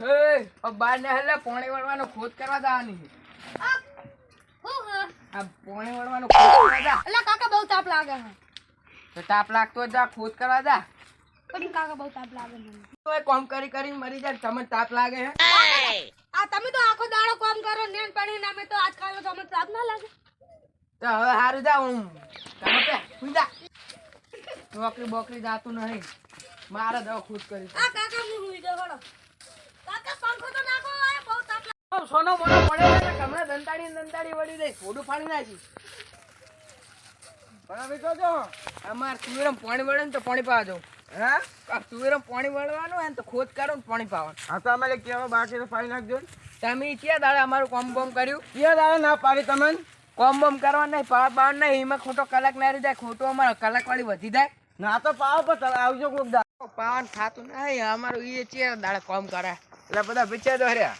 એ બાર ને હલે પોણે વળવાનો ખોદ કરવા જવાની આ, હું હ? આ પોણી વળવાનો ખોદ કરવા જા. અલા કાકા બહુ તાપ લાગે છે. તો તાપ લાગતો જા ખોદ કરવા જા. પણ કાકા બહુ તાપ લાગે મને તો કોમ કરી કરી મરી જાય તમને તાપ લાગે હે આ તમે તો આખો દાડો કોમ કરો નેન પડી નામે તો આજકાલ તો તમને તાપ ના લાગે. તો હવે હારું જા હું. તમે કે હુઈ જા. નોકરી બોકરી જાતું નહીં. મારા દવા ખુદ કરી. આ કાકા હું હુઈ હળો કાકા પંખો તો નાખો આ બહુ તાપ લાગે સોનો મોનો પડે છે ને હમણાં દંતાડી દંતાડી વળી દઈ થોડું ફાડી નાખી. બરાબર તો જો અમાર તુવેરમ પાણી વળે ને તો પાણી પાવા દઉં. હે? આ તુવેરમ પાણી વળવાનું ને તો ખોદ કાઢો ને પાણી પાવાનું. હા તો અમારે કેવા બાકી તો ફાઈ નાખજો તમે ક્યાં દાડે અમારું કોમ બોમ કર્યું? ક્યાં દાડે ના પાડી તમને કોમ બોમ કરવા નહીં પાવા પાવા નહીં એમાં ખોટો કલાક ના રહી જાય ખોટો અમારો કલાક વાળી વધી જાય. ના તો પાવ પણ આવજો કોક પાવન થાતું નહીં અમારું એ છે દાડે કોમ કરે. એટલે બધા પીછે તો હર્યા.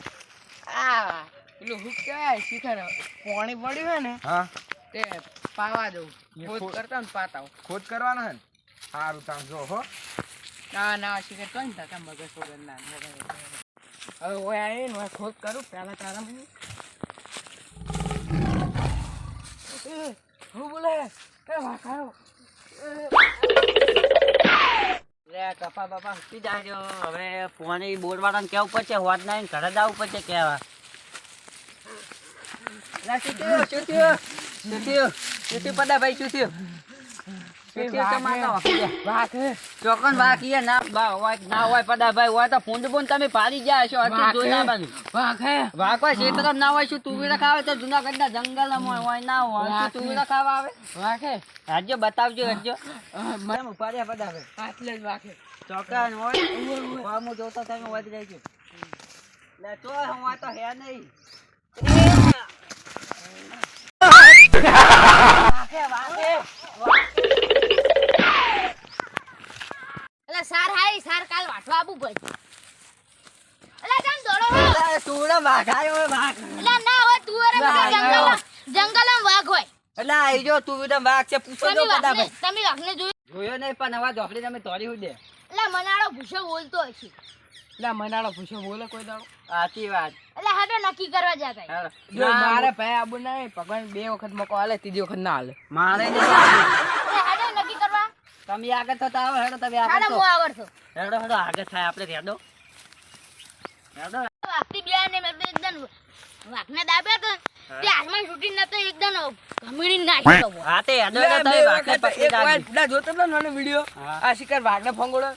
આ પેલું હુક કહેવાય શિખર પાણી પડ્યું હોય ને હા તે પાવા દઉં ખોદ કરતા ને પાતા ખોદ કરવાના હે ને સારું તામ જો હો ના ના શિખર તો ને તાકા મગજ વગર ના હવે ઓય આવી ને ખોદ કરું પેલા તારા હું હું બોલે એ વાખાયો લે કપા બાપા ઉઠી જાજો. હવે પાણી બોરવાળાને કેવું પડશે? હોદ ના ઘરે જવું પડશે કેવા? ભાઈ શું થયું શું થયું કેમ. ચોકન વાંકી ના બા હોય ના હોય પડા ભાઈ હોય તો ફૂંડ બૂંદ તમે પાડી જાય છો હજુ જોઈ ના બાજુ. વાખે. વાઘ હોય ના હોય શું તુવેરા ખાવે તો જુનાગઢના જંગલમાં હોય ના હોય શું તુવેરા ખાવા આવે? વાખે હે. બતાવજો હાજો. મને મ- કેમ પડા ભાઈ. આટલે જ વાખે ચોકન હોય વામું જોતો તમે વધી જાય છે લે તો હું તો હે નહીં. વાખે વાગે સાર હાઈ સાર કાલ વાટવા આબુ ભાઈ. અલા તમ દોડો હો. અલા તુડા વાઘાયો હોય વાઘ. અલા ના હોય તું અરે જંગલ જંગલમાં જંગલમાં વાઘ હોય. એટલે આઈ જો તુડા વાઘ છે પૂછો તો બધા ભાઈ તમે વાઘને જોયું? જોયો નહીં પણ હવે ઝોપડી તમે તોડી હું દે અલા મનાળો ભૂસો બોલતો હશે લા મનાળો ભૂસો બોલે કોઈ દાડો? સાચી વાત. અલા હાડો નક્કી કરવા જતા. જો મારે ભાઈ આબુ નહીં ભગવાન બે વખત મોકો હાલે ત્રીજી વખત ના હાલે મારે નહીં આવડતું. અલા હાડો નક્કી કરવા તમે આગળ તો આવો હેડો તમે આગળ હાડો તો. હું આવડતો હેડો હેડો આગળ થાય આપણે હેડો. હેડો. વાઘથી બે ને મેં એકદમ વાઘને દાબે તો તે હાથમાં છૂટી નતો એકદમ ઘમીડી નાખી દો હા તે હેડો તો તમે વાઘને પછી વાર રાખજો. જોતો ને મને વીડિયો આ શિકાર વાઘને ફંગોળો.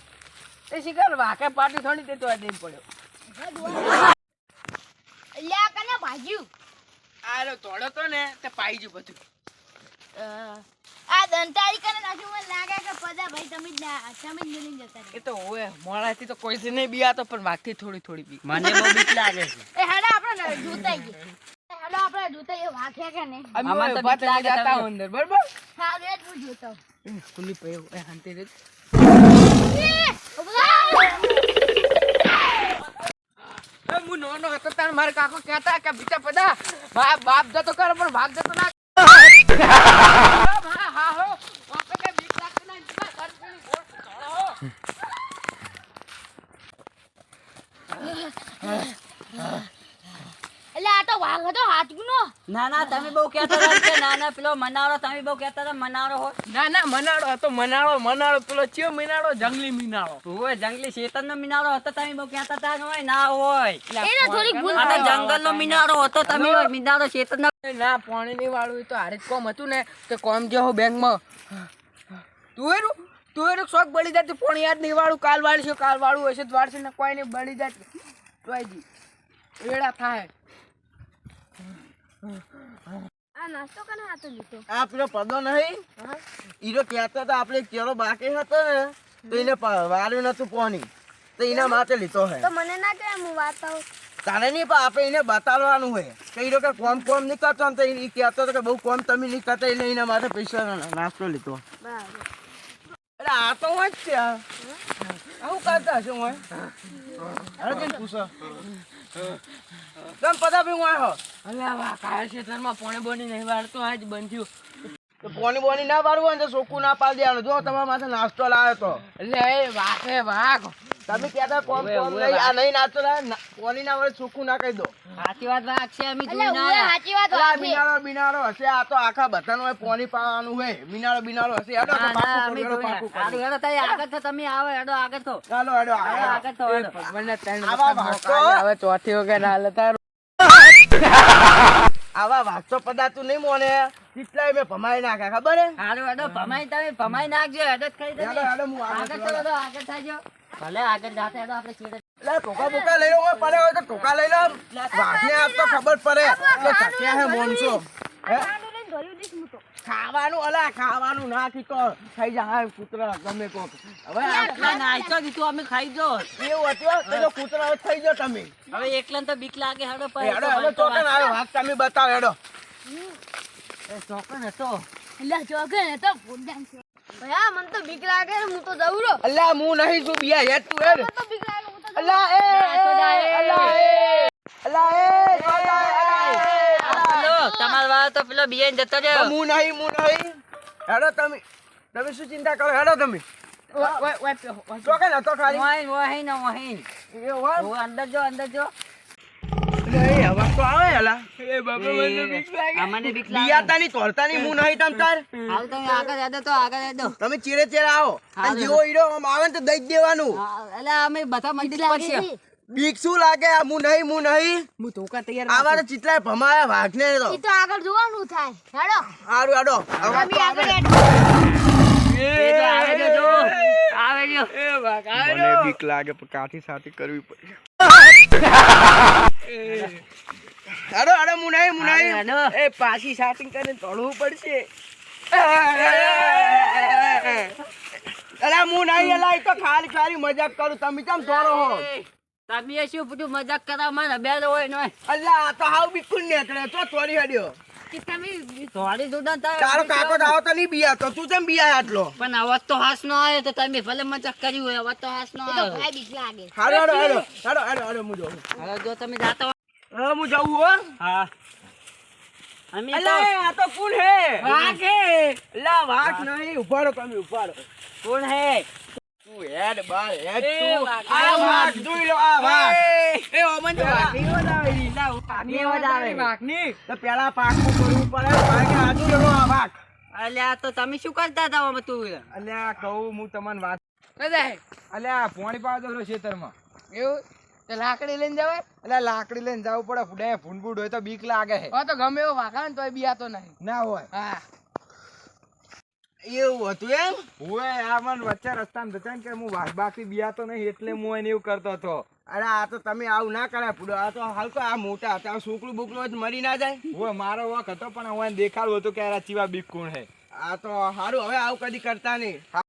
એ શિકાર વાકે પાટી થોડી તે તો આ દેમ પડ્યો. લ્યા કને ભાગ્યું આરો તોડો તો ને તે પાઈ ગયું બધું. આ દંતારી કને નાખ્યું મને લાગે કે પદા ભાઈ તમે જ ના તમે જ મિલિંગ જતા એ તો હોય મોડાથી તો કોઈથી નહીં બીયાતો પણ વાઘથી થોડી થોડી બી. મને બહુ બીક લાગે છે. એ હેડો આપણે જોતા ગઈ હેડો આપણે જોતા આવીએ વાઘ કે ને અમે આમાં તો બીક લાગે જતા. અંદર બરાબર? હા રે હું જોતો. ખુલ્લી પઈ એ શાંતિ રે. એ, હું નાનો હતો તાર મારા કાકો કહેતા કે બીટા પદા બાપ બાપ જતો કર પણ ભાગ જતો ના હા હા હો વાપે કે બીક લાગતી નહીં તું ઘર પેલી ગોળ ધોળો હો એટલે આ તો વાઘ હતો હાથનો ના ના તમે બહુ કહેતા હતા કે ના ના પેલો મનારો તમે બહુ કહેતા હતા મનારો હોય. ના ના મનાળો હતો મનાળો મનાળો પેલો ચિયો મીનાળો? જંગલી મીનાળો. હોય જંગલી શેતરનો મિનારો હતો તમે બહુ કહેતા હતા હોય ના હોય. એને થોડીક ભૂલ અને જંગલનો મિનારો હતો તમે હોય મિનારો ના પાણી ની વાળું તો હારે જ કોમ હતું ને કે કોમ જે હું બેંકમાં તું એનું શોખ બળી જાય તો પાણી યાદ નહીં વાળું કાલ વાળશું કાલ વાળું હશે તો વાળશે ને કોઈ નહીં બળી જતી તોય જી. થાય. આ નાસ્તો કને હાથો લીધો? આ પેલો નહીં? ઈરો કહેતા તો આપણે કેળો બાકી હતો ને તો એને પ- નતું પોની તો એના માટે લીધો હે. તો મને ના કે હું વાત આવું તારે નહીં પણ આપણે એને બતાડવાનું હોય કે ઈરો કે કોમ કોમ નહીં કરતો તો એ કહેતો હતો કે બહુ કોમ તમે નહીં કરતા એટલે એના માટે પૈસા નાસ્તો લીધો. એટલે આ તો હોય જ છે. આવું કરતા હશે હોય? અરે પૂછો. તમે પતા ભી હોય હો અલ્યા વાહ કાયા ક્ષેત્રમાં પોણે બોની નહીં વાળતો આજ બંધ થયું. તો પોની બોની ના વાળવું હોય ને તો સોકું ના પાડી દેવાનું. જો તમારા માથે નાસ્તો લાવ્યો તો. એટલે એ વાઘે વાઘ. તમે કહેતા કોમ કોમ નહીં આ નહીં નાચો ના કોની ના વડે સુખું ના કહી દો સાચી વાત છે અમે સાચી વાત છે. બિનારો બિનારો હશે આ તો આખા બધાનું પોણી પાવાનું હે બિનારો બિનારો હશે હેડો પાકું પાકું. હારું, હેડો તાઈ આગળ તો તમે આવો હેડો આગળ તો ચાલો હેડો આગળ. તો હેડો. ભગવાનના ત્રણ? આવે, ચોથી વખત હાલે તારું આવા વાગતો પદાતું નહીં મોને કેટલાય મેં ભમાઈ નાખ્યા ખબર હે હેડો ભમાઈ તમે ભમાઈ નાખજો હેડો જ દે. હેડો હેડો હું આગળ આગળ થો, આગળ થાજો. ભલે આગળ જાતે હેડો આપણે છેડે. એટલે ટોકા બોકા લઈ લો પડે હોય તો ટોકા લઈ લો. વાઘને આજ તો ખબર પડે. કે ચક્યા હે મોનસો. હે? આનું લઈને ધોયું દઈશ હું તો. ખાવાનું અલા ખાવાનું ના કીતો થઈ જાય કૂતરા ગમે કોક. હવે આ ના, ના, આઈ તો દીધું અમે ખાઈ જો. એવું હતું તો કૂતરા હવે થઈ જાઓ તમે. હવે એકલાને તો બીક લાગે હેડો એ હેડો હેડો ચોકન આવ્યો હાથ તમે બતાવો હેડો. ચોકન હતો. અલ્યા જોગે ને તો ફૂટદાન છે. ભયા, મને તો બીક લાગે હું તો જઉં રો અલ્યા હું નહીં તું બિયા હેડ તું હેડ. મને તો બીક લાગે, હું તો અલ્યા એ અલ્યા એ અલ્યા એ અલ્યા એ વાળો તો પેલો બિયાઈને જતો રહ્યો. હું નહીં હું નહીં. હેડો તમે. તમે શું ચિંતા કરો? હેડો તમે. ઓય, ઓય, ઓય, ઓય. ચોકન હતો ખાલી. વહીન, વહીન, વહીન. એ અંદર જો અંદર જો. તમ ચીરે ચીરે આવો. જેવો હીરો આમ આવે ને તો દઈ દેવાનું. એટલે અમે બધા મંદિર પર બીક શું લાગે? આ હું નહીં મુ નહીં. હું ધોકા તૈયાર આવા તો ચિતલાય ભમાયા વાઘને તો. ઈ તો આગળ જોવાનું થાય. હેડો. હારું હાડો. તમે આગળ હેડો. એ તો આવે જો. આવે છે. એ વાઘ આવ્યો. મને બીક લાગે પણ કાઠી સાથી કરવી પડે એ પાછી કરીને તોડવું પડશે. હું નહીં અલા તો ખાલી ખાલી મજાક કરું. તમે કેમ તોરો હો? તમે શું બધું મજાક કરાવ? મને બે હોય નો અલ્લા આ તો હાવ બિલકુલ નીકળે. તો તોડી હડ્યો. થોડી દુડા તારો કાકો તો તો નહીં બિયા તો તું કેમ બિયા આટલો? પણ અવાજ તો હાસ નો આવ્યો તો તમે ભલે મજાક કર્યું હોય અવાજ તો હાસ નો ઈ ભાઈ બીક લાગે. હાડો હાડો હાડો હાડો હાડો હાડો હું જોઉં. હવે જો તમે જાતા હો હું જાઉં હો. હા. અમે તો આ તો કોણ હે. વાઘ હે. અલા વાઘ નહીં ઉભાડો તમે ઉભાડો. કોણ હે. તું હેડ બાર હેડ તું. આ વાઘ જોઈ લો આ વાઘ. પેલા પાકું કરવું પડે ભાગે આજુ લેલો આ વાઘ અલ્યા તો તમે શું કરતા હતા આમાં તું? અલ્યા કહું હું તમને વાત કદાય અલ્યા પોણી પાડો છો ખેતરમાં. એવું? તો લાકડી લઈને જવાય? લાકડી લઈને જવું પડે ફૂડે ફૂંડફૂડ હોય તો બીક લાગે છે તો ગમે એવો વાગા ને તોય બિયાતો નહીં. ના હોય. હા. એવું હતું એમ? હોય આ મને વચ્ચે રસ્તામાં જતા કે હું વાઘ બાકી બિયાતો નહીં એટલે હું એને એવું કરતો હતો. અરે આ તો તમે આવું ના કરાય પૂડો આ તો હાલકો આ મોટા હતા છોકરું બોકરું જ મરી ના જાય. હું મારો વખ હતો પણ હું એને દેખાડું હતું કે આ ચીવા બીક કોણ હે. આ તો સારું હવે આવું કદી કરતા નહીં.